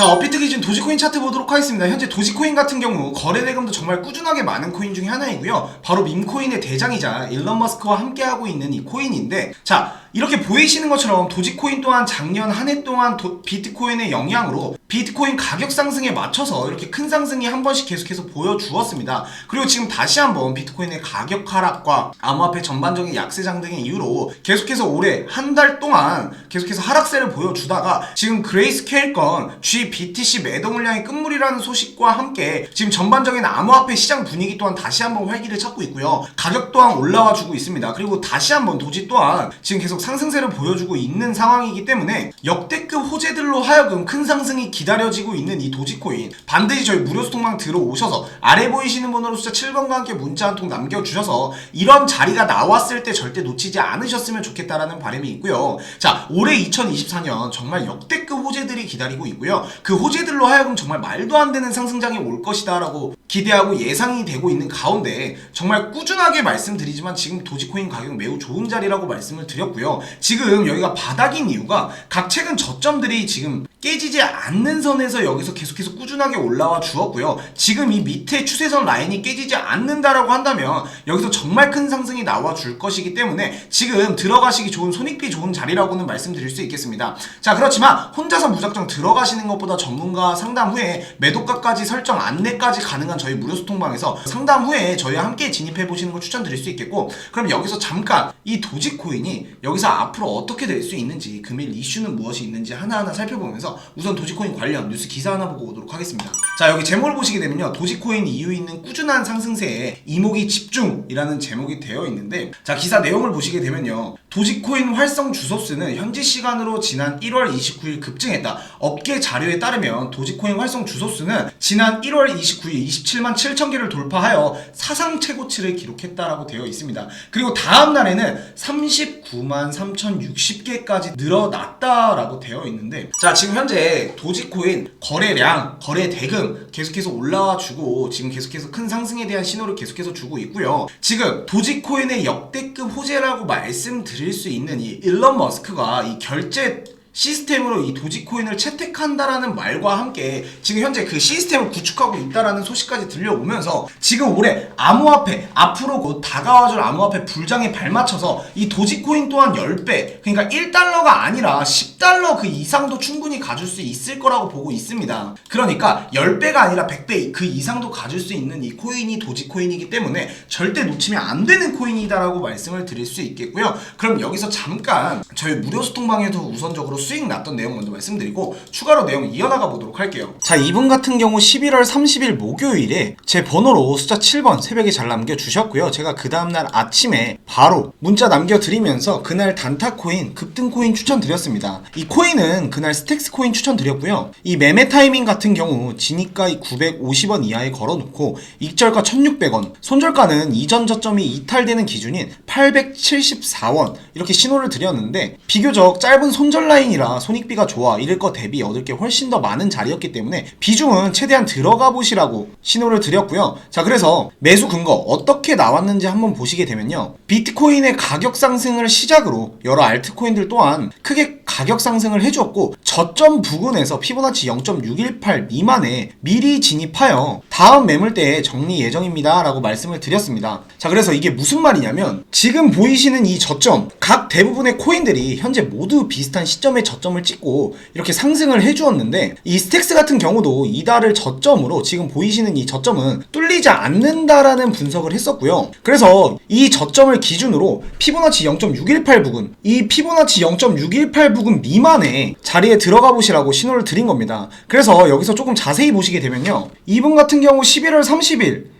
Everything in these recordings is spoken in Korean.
자, 업비트 기준 도지코인 차트 보도록 하겠습니다. 현재 도지코인 같은 경우 거래 대금도 정말 꾸준하게 많은 코인 중에 하나이고요. 바로 밈코인의 대장이자 일론 머스크와 함께하고 있는 이 코인인데, 자, 이렇게 보이시는 것처럼 도지코인 또한 작년 한 해 동안 도- 비트코인의 영향으로 비트코인 가격 상승에 맞춰서 이렇게 큰 상승이 한 번씩 계속해서 보여주었습니다. 그리고 지금 다시 한번 비트코인의 가격 하락과 암호화폐 전반적인 약세장 등의 이유로 계속해서 올해 한 달 동안 계속해서 하락세를 보여주다가 지금 그레이스케일 건 GBTC 매도 물량이 끝물이라는 소식과 함께 지금 전반적인 암호화폐 시장 분위기 또한 다시 한번 활기를 찾고 있고요. 가격 또한 올라와 주고 있습니다. 그리고 다시 한번 도지 또한 지금 계속 상승세를 보여주고 있는 상황이기 때문에 역대급 호재들로 하여금 큰 상승이 기다려지고 있는 이 도지코인 반드시 저희 무료 소통방 들어오셔서 아래 보이시는 번호로 숫자 7번과 함께 문자 한 통 남겨주셔서 이런 자리가 나왔을 때 절대 놓치지 않으셨으면 좋겠다라는 바람이 있고요. 자, 올해 2024년 정말 역대급 호재들이 기다리고 있고요. 그 호재들로 하여금 정말 말도 안 되는 상승장이 올 것이다라고 기대하고 예상이 되고 있는 가운데 정말 꾸준하게 말씀드리지만 지금 도지코인 가격 매우 좋은 자리라고 말씀을 드렸고요. 지금 여기가 바닥인 이유가 각 최근 저점들이 지금 깨지지 않는 선에서 여기서 계속해서 꾸준하게 올라와 주었고요. 지금 이 밑에 추세선 라인이 깨지지 않는다라고 한다면 여기서 정말 큰 상승이 나와 줄 것이기 때문에 지금 들어가시기 좋은 손익비 좋은 자리라고는 말씀드릴 수 있겠습니다. 자 그렇지만 혼자서 무작정 들어가시는 것보다 전문가 상담 후에 매도가까지 설정 안내까지 가능한 저희 무료 소통방에서 상담 후에 저희와 함께 진입해 보시는 걸 추천드릴 수 있겠고 그럼 여기서 잠깐 이 도지코인이 여기서 앞으로 어떻게 될 수 있는지 금일 이슈는 무엇이 있는지 하나하나 살펴보면서 우선 도지코인 관련 뉴스 기사 하나 보고 오도록 하겠습니다. 자 여기 제목을 보시게 되면요 도지코인 이유 있는 꾸준한 상승세에 이목이 집중이라는 제목이 되어 있는데 자 기사 내용을 보시게 되면요 도지코인 활성 주소수는 현지 시간으로 지난 1월 29일 급증했다. 업계 자료에 따르면 도지코인 활성 주소수는 지난 1월 29일 27만 7천 개를 돌파하여 사상 최고치를 기록했다라고 되어 있습니다. 그리고 다음 날에는 39만 3,060개까지 늘어났다라고 되어 있는데 자 지금 현재 도지코인 거래량, 거래 대금 계속해서 올라와 주고 지금 계속해서 큰 상승에 대한 신호를 계속해서 주고 있고요. 지금 도지코인의 역대급 호재라고 말씀드 릴 수 있는 이 일론 머스크가 이 결제 시스템으로 이 도지코인을 채택한다라는 말과 함께 지금 현재 그 시스템을 구축하고 있다라는 소식까지 들려오면서 지금 올해 암호화폐 앞으로 곧 다가와줄 암호화폐 불장에 발맞춰서 이 도지코인 또한 10배 그러니까 1달러가 아니라 10달러 그 이상도 충분히 가질 수 있을 거라고 보고 있습니다. 그러니까 10배가 아니라 100배 그 이상도 가질 수 있는 이 코인이 도지코인이기 때문에 절대 놓치면 안 되는 코인이다라고 말씀을 드릴 수 있겠고요. 그럼 여기서 잠깐 저희 무료 소통방에서 우선적으로 수익 났던 내용 먼저 말씀드리고 추가로 내용 이어나가 보도록 할게요. 자, 이분 같은 경우 11월 30일 목요일에 제 번호로 숫자 7번 새벽에 잘 남겨주셨고요. 제가 그 다음날 아침에 바로 문자 남겨드리면서 그날 단타 코인, 급등 코인 추천드렸습니다. 이 코인은 그날 스택스 코인 추천드렸고요. 이 매매 타이밍 같은 경우 진입가 950원 이하에 걸어놓고 익절가 1600원, 손절가는 이전 저점이 이탈되는 기준인 874원 이렇게 신호를 드렸는데 비교적 짧은 손절 라인 이라 손익비가 좋아 이럴 거 대비 얻을 게 훨씬 더 많은 자리였기 때문에 비중은 최대한 들어가 보시라고 신호를 드렸고요. 자 그래서 매수 근거 어떻게 나왔는지 한번 보시게 되면요. 비트코인의 가격 상승을 시작으로 여러 알트코인들 또한 크게 가격 상승을 해주었고 저점 부근에서 피보나치 0.618 미만에 미리 진입하여 다음 매물대에 정리 예정입니다 라고 말씀을 드렸습니다 자 그래서 이게 무슨 말이냐면 지금 보이시는 이 저점 각 대부분의 코인들이 현재 모두 비슷한 시점 에 저점을 찍고 이렇게 상승을 해주었는데 이 스택스 같은 경우도 이달을 저점으로 지금 보이시는 이 저점은 뚫리지 않는다라는 분석을 했었고요 그래서 이 저점을 기준으로 피보나치 0.618 부근 이 피보나치 0.618 부근 미만의 자리에 들어가 보시라고 신호를 드린 겁니다. 그래서 여기서 조금 자세히 보시게 되면요. 이분 같은 경우 11월 30일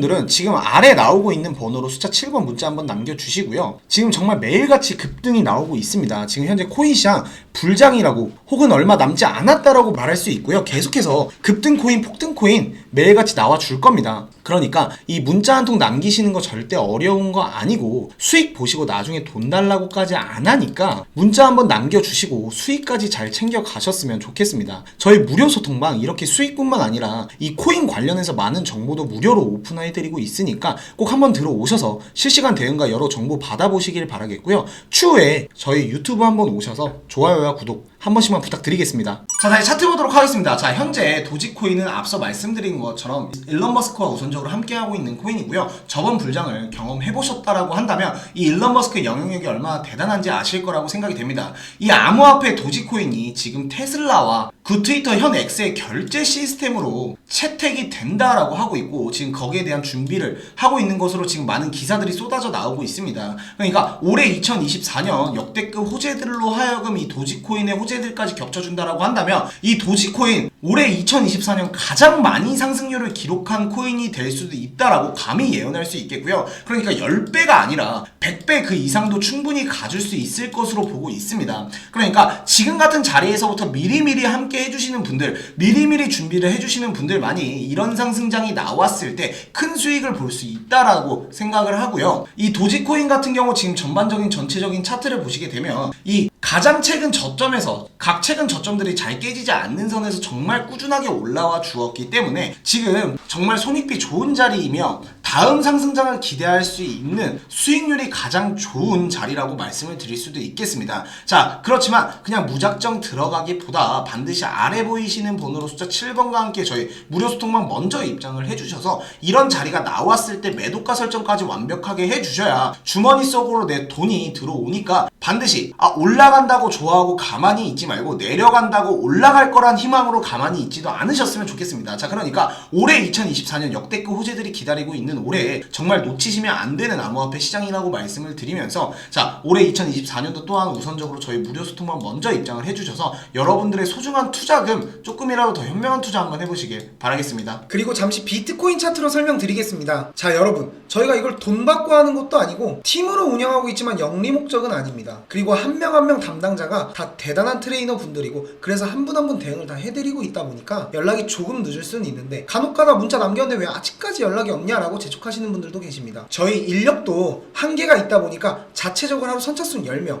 들은 지금 아래 나오고 있는 번호로 숫자 7번 문자 한번 남겨주시고요. 지금 정말 매일같이 급등이 나오고 있습니다. 지금 현재 코인 시장 불장이라고 혹은 얼마 남지 않았다라고 말할 수 있고요. 계속해서 급등 코인, 폭등 코인 매일같이 나와 줄 겁니다. 그러니까 이 문자 한 통 남기시는 거 절대 어려운 거 아니고 수익 보시고 나중에 돈 달라고까지 안 하니까 문자 한번 남겨주시고 수익까지 잘 챙겨 가셨으면 좋겠습니다. 저희 무료 소통방 이렇게 수익뿐만 아니라 이 코인 관련해서 많은 정보도 무료로 오픈 해드리고 있으니까 꼭 한번 들어오셔서 실시간 대응과 여러 정보 받아보시길 바라겠고요. 추후에 저희 유튜브 한번 오셔서 좋아요와 구독 한 번씩만 부탁드리겠습니다. 자, 다시 차트 보도록 하겠습니다. 자, 현재 도지코인은 앞서 말씀드린 것처럼 일론 머스크와 우선적으로 함께하고 있는 코인이고요. 저번 불장을 경험해보셨다라고 한다면 이 일론 머스크의 영향력이 얼마나 대단한지 아실 거라고 생각이 됩니다. 이 암호화폐 도지코인이 지금 테슬라와 그 트위터 현 X의 결제 시스템으로 채택이 된다라고 하고 있고 지금 거기에 대한 준비를 하고 있는 것으로 지금 많은 기사들이 쏟아져 나오고 있습니다. 그러니까 올해 2024년 역대급 호재들로 하여금 이 도지코인의 호재 들까지 겹쳐준다라고 한다면 이 도지코인 올해 2024년 가장 많이 상승률을 기록한 코인이 될 수도 있다라고 감히 예언할 수 있겠고요. 그러니까 10배가 아니라 100배 그 이상도 충분히 가질 수 있을 것으로 보고 있습니다. 그러니까 지금 같은 자리에서부터 미리미리 함께 해주시는 분들, 미리미리 준비를 해주시는 분들만이 이런 상승장이 나왔을 때 큰 수익을 볼 수 있다라고 생각을 하고요. 이 도지코인 같은 경우 지금 전반적인 전체적인 차트를 보시게 되면 이 가장 최근 저점에서 각 최근 저점들이 잘 깨지지 않는 선에서 정말 꾸준하게 올라와 주었기 때문에 지금 정말 손익비 좋은 자리이며 다음 상승장을 기대할 수 있는 수익률이 가장 좋은 자리라고 말씀을 드릴 수도 있겠습니다. 자, 그렇지만 그냥 무작정 들어가기보다 반드시 아래 보이시는 번호로 숫자 7번과 함께 저희 무료 소통방 먼저 입장을 해주셔서 이런 자리가 나왔을 때 매도가 설정까지 완벽하게 해주셔야 주머니 속으로 내 돈이 들어오니까 반드시 아 올라 간다고 좋아하고 가만히 있지 말고 내려간다고 올라갈 거란 희망으로 가만히 있지도 않으셨으면 좋겠습니다. 자, 그러니까 올해 2024년 역대급 호재들이 기다리고 있는 올해에 정말 놓치시면 안 되는 암호화폐 시장이라고 말씀을 드리면서 자, 올해 2024년도 또한 우선적으로 저희 무료 소통방 먼저 입장을 해주셔서 여러분들의 소중한 투자금 조금이라도 더 현명한 투자 한번 해보시길 바라겠습니다. 그리고 잠시 비트코인 차트로 설명드리겠습니다. 자, 여러분. 저희가 이걸 돈 받고 하는 것도 아니고 팀으로 운영하고 있지만 영리 목적은 아닙니다. 그리고 한 명 한명 담당자가 다 대단한 트레이너 분들이고 그래서 한 분 한 분 대응을 다 해드리고 있다 보니까 연락이 조금 늦을 수는 있는데 간혹가다 문자 남겼는데 왜 아직까지 연락이 없냐라고 재촉하시는 분들도 계십니다. 저희 인력도 한계가 있다 보니까 자체적으로 하루 선착순 10명